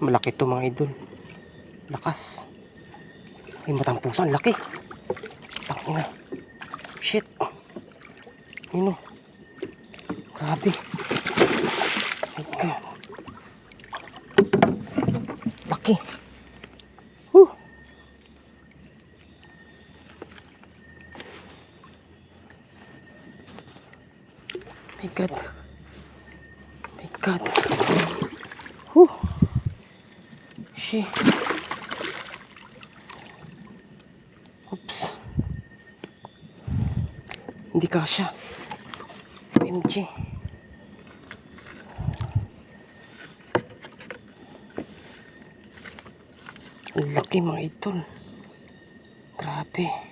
Malaki to mga idol. Lakas. Ay, matampusan. Laki. Tangina. Shit. Yun o. Grabe. My God. Laki. Whew. My God. My God. Whew. Shit. Oops. Hindi kasha. OMG. Ang laki mga idol. Grabe.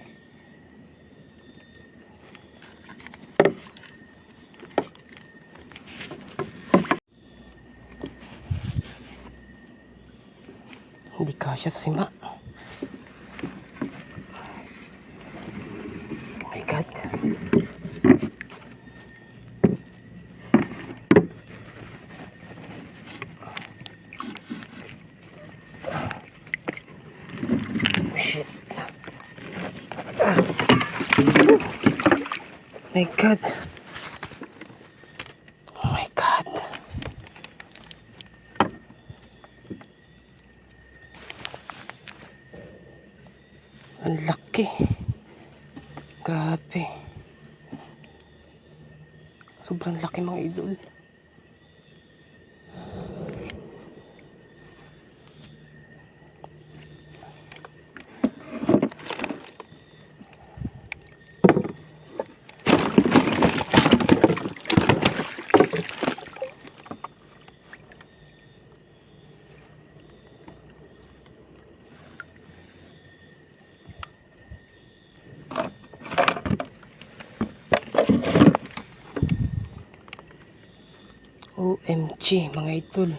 Hindi kasya sa sima. Oh my God. Oh. Whew. My God. Oh my God. Ang laki. Grabe. Sobrang laki mga idol. OMG mga idol.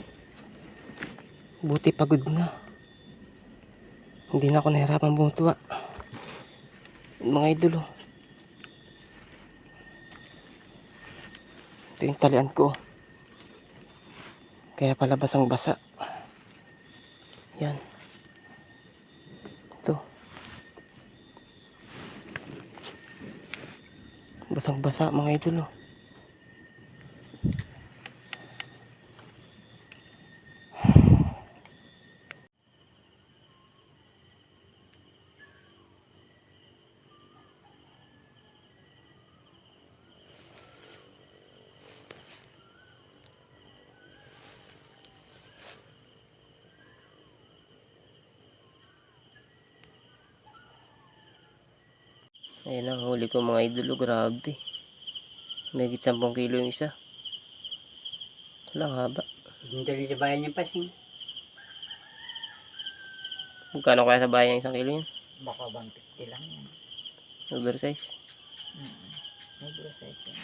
Buti pagod na. Hindi na ako nahirapan bumutuwa. Mga idol oh. Ito yung talian ko. Kaya pala basang basa. Yan. Ito. Basang basa mga idol oh. Ayan ang huli ko mga idolo, grabe. May 10 kilo yung isa. Wala ang haba. Hindi rin sa bayan niya pasing. Magkano kaya sa bayan yung isang kilo yun? Baka 150 lang yan. Oversize. Negro size yan.